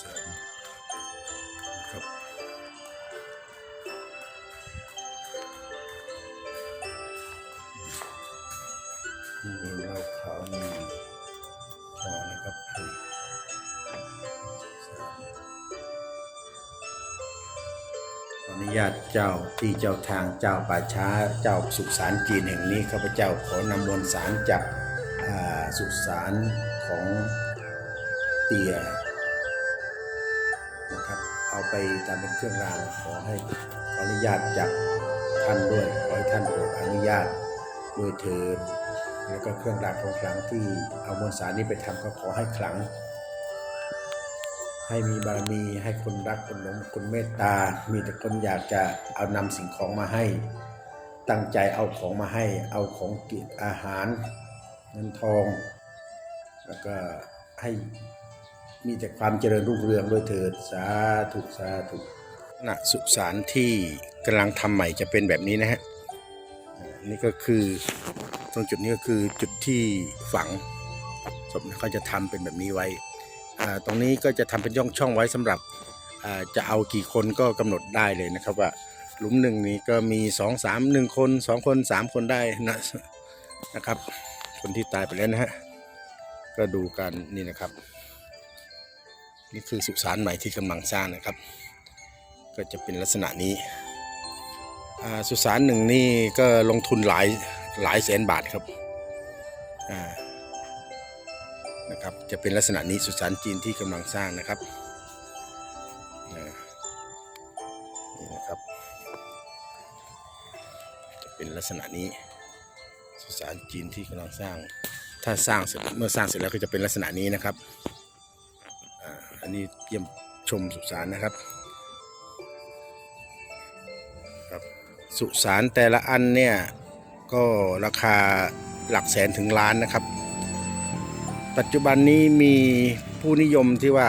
สารครับมีเหล้าขาวมีทองนะครับให้สารขออนุญาตเจ้าที่เจ้าทางเจ้าป่าช้าเจ้าสุสานจีนแห่งนี้ข้าพเจ้าขอนำมวลสารจากสุสานของเตีย เอาไปทำเป็นเครื่องรางขอให้ขออนุญาตจากท่านด้วยขอให้ท่านโปรดอนุญาตด้วยเถิดแล้วก็เครื่องรางของขลังที่เอามวลสารนี้ไปทำก็ขอให้ขลัง ให้มีบารมีให้คนรักคนหลงคนเมตตา มีแต่คนอยากจะเอานำสิ่งของมาให้ ตั้งใจเอาของมาให้ เอาของกินอาหารเงินทอง แล้วก็ให้ มีแต่ความเจริญรุ่งเรืองด้วยเถิดสาธุสาธุณสุสานที่กำลังทำใหม่จะเป็นแบบนี้นะฮะอ่านี่ก็คือตรงจุดนี้ก็คือจุดที่ฝังศพเขาจะทำเป็นแบบนี้ไว้ตรงนี้ก็จะทำเป็นย่องช่องไว้สำหรับจะเอากี่คนก็กำหนดได้เลยนะครับว่าหลุมหนึ่งนี้ก็มีสองสามหนึ่งคนสองคนสามคนได้นะนะครับ คนที่ตายไปแล้วนะฮะก็ดูกันนี่นะครับ นี่คือสุสานใหม่ที่กำลังสร้างนะครับ ก็จะเป็นลักษณะนี้สุสานหนึ่งนี่ก็ลงทุนหลายหลายแสนบาทครับนะครับจะเป็นลักษณะนี้สุสานจีนที่กำลังสร้างนะครับนี่นะครับ จะเป็นลักษณะนี้สุสานจีนที่กำลังสร้างถ้าสร้างเสร็จเมื่อสร้างเสร็จแล้วก็จะเป็นลักษณะนี้นะครับ นนี้เยี่ยมชมสุสานนะครับครับ สุสานแต่ละอันเนี่ยก็ราคาหลักแสนถึงล้านนะครับ ปัจจุบันนี้มีผู้นิยมที่ว่า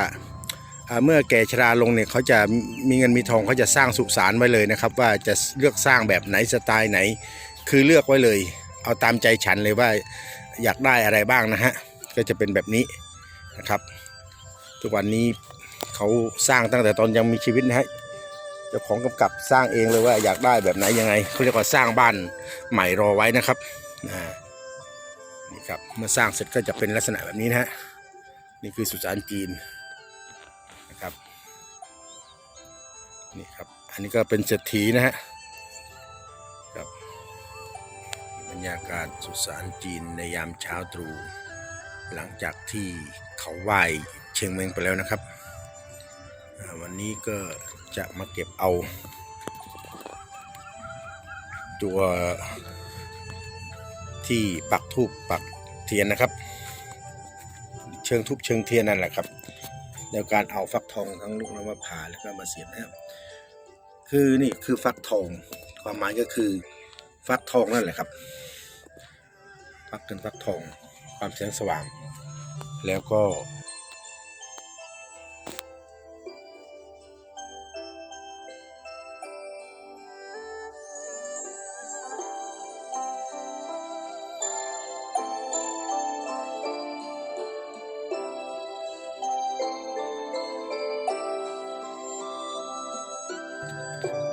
อ่าเมื่อแก่ชราลงเนี่ยเขาจะมีเงินมีทองเขาจะสร้างสุสานไว้เลยนะครับ ว่าจะเลือกสร้างแบบไหนสไตล์ไหน คือเลือกไว้เลย เอาตามใจฉันเลยว่าอยากได้อะไรบ้างนะฮะก็จะเป็นแบบนี้นะครับ ทุกวันนี้เขาสร้างตั้งแต่ตอนยังมีชีวิตนะฮะเจ้าของกำกับสร้างเองเลยว่าอยากได้แบบไหนยังไงเขาเรียกว่าสร้างบ้านใหม่รอไว้นะครับนี่ครับเมื่อสร้างเสร็จก็จะเป็นลักษณะแบบนี้นะฮะนี่คือสุสานจีนนะครับนี่ครับอันนี้ก็เป็นเศรษฐีนะฮะครับบรรยากาศสุสานจีนในยามเช้าตรู่หลังจากที่เขาไหว้ ชียงเมืองไปแล้วนะครับ วันนี้ก็จะมาเก็บเอา ตัวที่ปักทูบปักเทียนนะครับ เชิงทุบเชิงเทียนนั่นแหละครับแล้วการเอาฟักทองทั้งลูกน้ำมะพร้าวแล้วก็มาเสียบนะครับคือนี่คือฟักทองความหมายก็คือฟักทองนั่นแหละครับ ฟักเป็นฟักทองความแสงสว่าง แล้วก็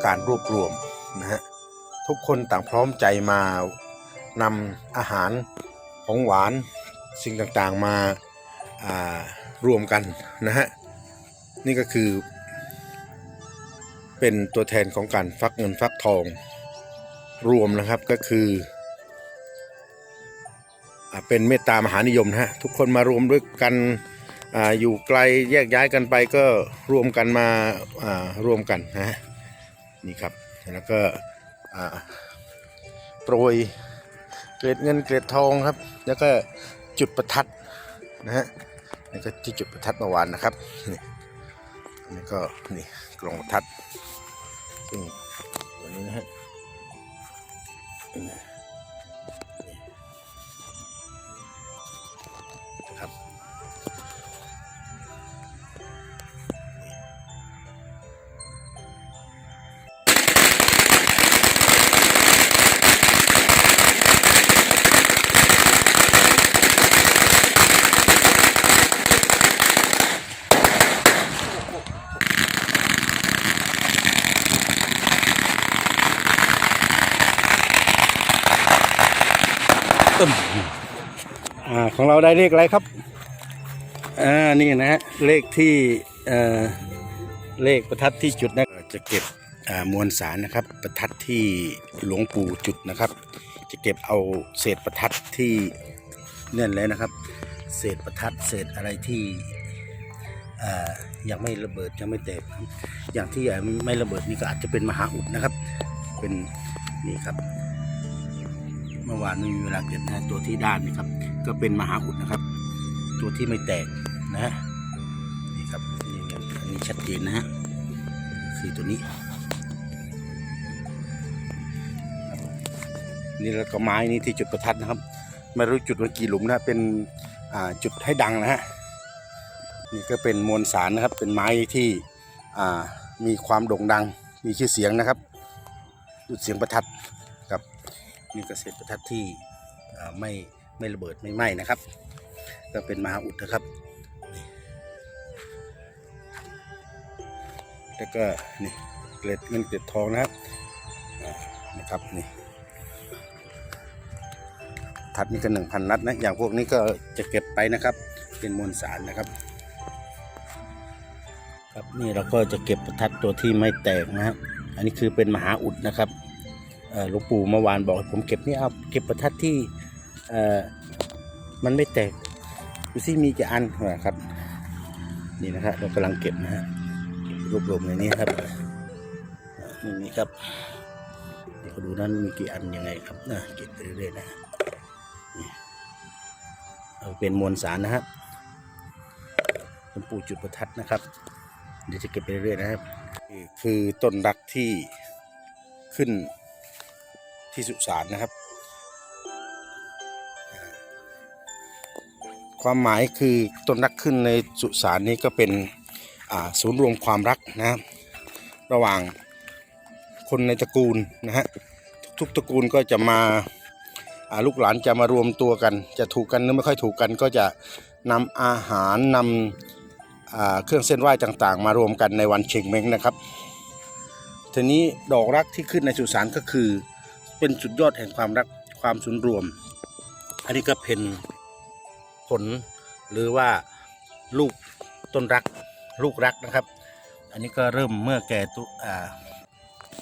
การรวบรวมนะฮะทุกคนต่างพร้อมใจมานำอาหารของหวานสิ่งต่างๆมาารวมกันนะฮะนี่ก็คือ เป็นตัวแทนของการฟักเงินฟักทองรวมนะครับก็คืออเป็นเมตตามหานิยมนะฮะทุกคนมารวมด้วยกันออยู่ไกลแยกย้ายกันไปก็รวมกันมาารวมกันนะฮะ นี่ครับแล้วก็โปรยเกล็ดเงินเกล็ดทองครับ แล้วก็จุดประทัดนะฮะนี่ก็ที่จุดประทัดเมื่อวานนะครับนี่นนี่ก็นี่กล่องประทัดซึ่งตัวนี้นะฮะ ตึ้มอ่าของเราได้เลขอะไรครับอ่านี่นะฮะเลขที่เอ่อเลขประทัดที่จุดนะจะเก็บอ่ามวลสารนะครับ ประทัดที่หลวงปู่จุดนะครับ จะเก็บเอาเศษประทัดที่เนี่ยเลยนะครับ เศษประทัดเศษอะไรที่อ่ายังไม่ระเบิดยังไม่แตกอย่างที่ยังไม่ระเบิดนี่ก็อาจจะเป็นมหาอุดนะครับ เป็นนี่ครับ เมื่อวานไม่มีเวลาเก็บนะตัวที่ด้านนี่ครับ ก็เป็นมหาอุดนะครับ ตัวที่ไม่แตกนะฮะนี่ครับนี่อันนี้ชัดเจนนะฮะคือตัวนี้ นี่แล้วก็ไม้นี่ที่จุดประทัดนะครับ ไม่รู้จุดว่ากี่หลุมนะเป็นจุดให้ดังนะฮะนี่ก็เป็นมวลสารนะครับ เป็นไม้ที่มีความโด่งดังมีชื่อเสียงนะครับจุดเสียงประทัด นี่ก็เศษประทัดที่ไม่ไม่ระเบิดไม่ไหม้นะครับ ก็เป็นมหาอุดนะครับ แล้วก็นี่เกล็ดเงินเกล็ดทองนะครับนะครับนี่ทัดนี่ก็หนึ่งพันนัดนะ อย่างพวกนี้ก็จะเก็บไปนะครับ เป็นมวลสารนะครับ ครับนี่เราก็จะเก็บประทัดตัวที่ไม่แตกนะครับ อันนี้คือเป็นมหาอุดนะครับ หลวงปู่เมื่อวานบอกผมเก็บนี่เอาเก็บประทัดที่มันไม่แตกดูสิมีกี่อันนะครับ นี่นะครับเรากำลังเก็บนะฮะรวบรวมในนี้ครับนี่นี่ครับ เดี๋ยวดูนั้นมีกี่อันยังไงครับนะเก็บไปเรื่อยๆนะเอาเป็นมวลสารนะครับหลวงปู่จุดประทัดนะครับ เดี๋ยวจะเก็บไปเรื่อยๆนะครับ คือต้นรักที่ขึ้น ที่สุสานนะครับ ความหมายคือต้นรักขึ้นในสุสานนี้ก็เป็นศูนย์รวมความรักนะครับระหว่างคนในตระกูลนะฮะทุกตระกูลก็จะมาลูกหลานจะมารวมตัวกัน จะถูกกันหรือไม่ค่อยถูกกัน ก็จะนำอาหารนำอ่าเครื่องเส้นไหว้ต่างๆ มารวมกันในวันเชงเม้งนะครับทีนี้ดอกรักที่ขึ้นในสุสานก็คือ เป็นสุดยอดแห่งความรักความสุนรวม อันนี้ก็เป็นผลหรือว่าลูกต้นรักลูกรักนะครับ อันนี้ก็เริ่มเมื่อแก่ตุอ่า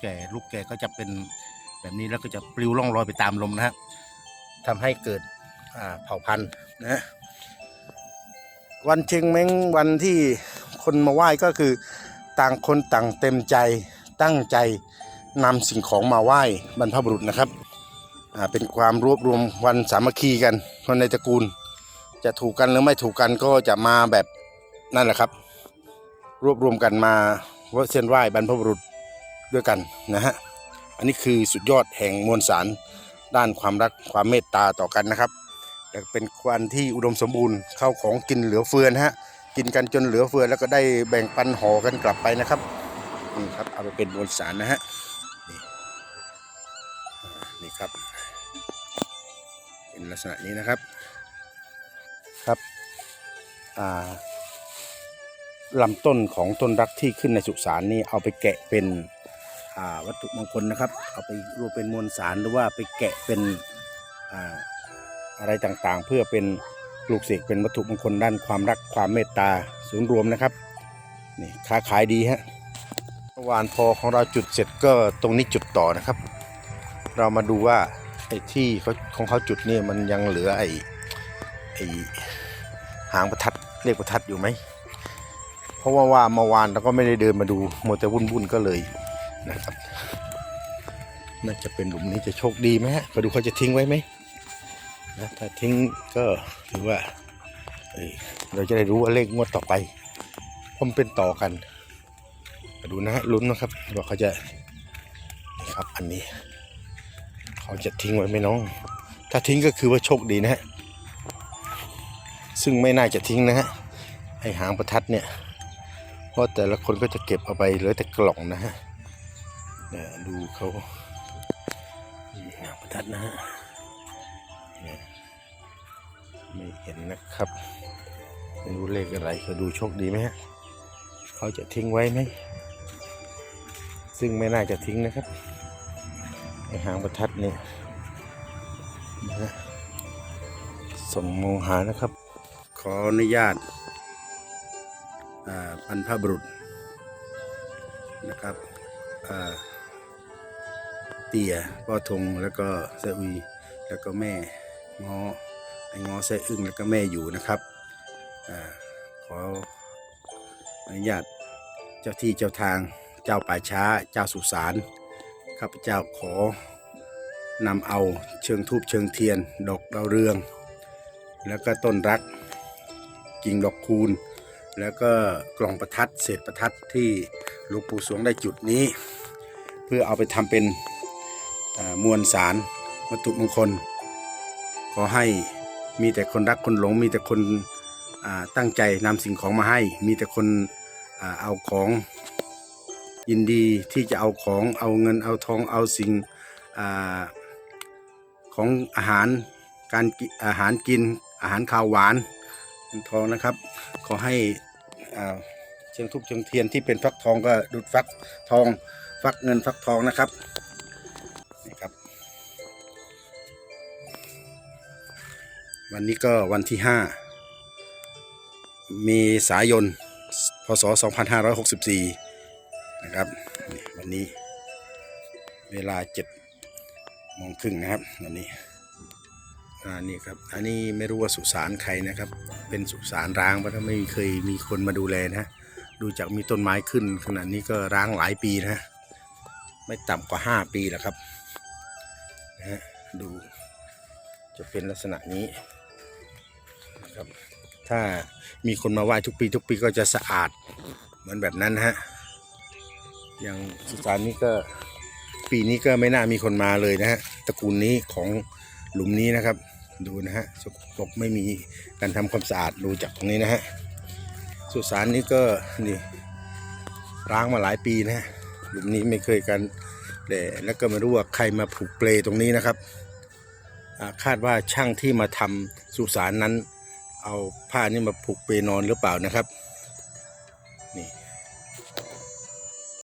แก่ลูกแก่ก็จะเป็นแบบนี้แล้วก็จะปลิวล่องลอยไปตามลมนะฮะทำให้เกิดเผ่าพันธุ์นะฮะวันเชงเม้งวันที่คนมาไหว้ก็คือต่างคนต่างเต็มใจตั้งใจ นำสิ่งของมาไหว้บรรพบุรุษนะครับเป็นความรวบรวมวันสามัคคีกันคนในตระกูล จะถูกกันหรือไม่ถูกกันก็จะมาแบบนั่นแหละครับ รวบรวมกันมาไหว้เส้นไหว้บรรพบุรุษด้วยกันนะฮะอันนี้คือสุดยอดแห่งมวลสารด้านความรักความเมตตาต่อกันนะครับและเป็นควันที่อุดมสมบูรณ์เข้าของกินเหลือเฟือนะฮะกินกันจนเหลือเฟือแล้วก็ได้แบ่งปันห่อกันกลับไปนะครับนี่ครับเอาไปเป็นมวลสารนะฮะ นี่ครับ เป็นลักษณะนี้นะครับครับลำต้นของต้นรักที่ขึ้นในสุสานนี่เอาไปแกะเป็นวัตถุมงคลนะครับ เอาไปรวมเป็นมวลสารหรือว่าไปแกะเป็นอ่าอะไรต่างๆ เพื่อเป็นปลูกเสกเป็นวัตถุมงคลด้านความรักความเมตตาศูนย์รวมนะครับนี่ค้าขายดีฮะเมื่อวานพอของเราจุดเสร็จก็ตรงนี้จุดต่อนะครับ เรามาดูว่าไอ้ที่เขาของเขาจุดนี่มันยังเหลือไอ้ไอ้หางประทัดเลขประทัดอยู่ไหม เพราะว่าว่าเมื่อวานเราก็ไม่ได้เดินมาดูโมแต่วุ่นวุ่นก็เลยนะครับน่าจะเป็นหลุมนี้จะโชคดีไหมฮะมาดูเขาจะทิ้งไว้ไหมนะถ้าทิ้งก็ถือว่าเเราจะได้รู้ว่าเลขงวดต่อไปพราะมันเป็นต่อกันมาดูนะฮะลุ้นนะครับว่าเขาจะนี่ครับอันนี้ เขาจะทิ้งไว้ไหมน้อง ถ้าทิ้งก็คือว่าโชคดีนะฮะ ซึ่งไม่น่าจะทิ้งนะฮะ ไอหางประทัดเนี่ย เพราะแต่ละคนก็จะเก็บเอาไปเหลือแต่กล่องนะฮะเนี่ยดูเขาหางประทัดนะฮะไม่เห็นนะครับ ไม่รู้เลขอะไรเขาดูโชคดีไหมฮะ เขาจะทิ้งไว้ไหม ซึ่งไม่น่าจะทิ้งนะครับ ไอหางประทัดนี่นะฮะส่งมองหานะครับ ขออนุญาตอ่าบรรพบุรุษนะครับอ่าเตี่ยป้อทงแล้วก็เซอุยแล้วก็แม่งอไอ้งอแซอึ้งแล้วก็แม่อยู่นะครับอาขออนุญาตเจ้าที่เจ้าทางเจ้าป่าช้าเจ้าสุสาน ข้าพเจ้าขอนำเอาเชิงทูบเชิงเทียน ดอกดาวเรือง แล้วก็ต้นรักกิ่งดอกคูณ แล้วก็กล่องประทัดเศษประทัดที่หลวงปู่สวงได้จุดนี้ เพื่อเอาไปทำเป็นมวลสารวัตถุมงคล ขอให้มีแต่คนรักคนหลง มีแต่คนตั้งใจนำสิ่งของมาให้ มีแต่คนอเอาของ ยินดีที่จะเอาของเอาเงินเอาทองเอาสิ่งอของอาหารการอาหารกินอาหารข้าวหวานเงินทองนะครับ ขอให้เชิงทุบเชิงเทียนที่เป็นฟักทองก็ดุดฟักทองฟักเงินฟักทองนะครับนี่ครับ วันนี้ก็วันที่5เมษายนพศ 2564 นะครับวันนี้เวลา7โมงครึ่งนะครับวันนี้อ่านี่ครับอันนี้ไม่รู้ว่าสุสานใครนะครับ เป็นสุสานร้างเพราะถ้าไม่เคยมีคนมาดูแลนะดูจากมีต้นไม้ขึ้นขนาดนี้ก็ร้างหลายปีนะไม่ต่ำกว่า5ปีแล้วครับนะฮะดูจะเป็นลักษณะนี้นะครับถ้ามีคนมาไหว้ทุกปีทุกปีก็จะสะอาดเหมือนแบบนั้นนะฮะ อย่างสุสานนี้ก็ปีนี้ก็ไม่น่ามีคนมาเลยนะฮะตระกูลนี้ของหลุมนี้นะครับ ดูนะฮะสกปรกไม่มีการทำความสะอาดดูจากตรงนี้นะฮะสุสานนี้ก็นี่ร้างมาหลายปีนะฮะหลุมนี้ไม่เคยกันแต่แล้วก็ไม่รู้ว่าใครมาผูกเปลตรงนี้นะครับคาดว่าช่างที่มาทำสุสานนั้น เอาผ้านี่มาผูกเปนอนหรือเปล่านะครับ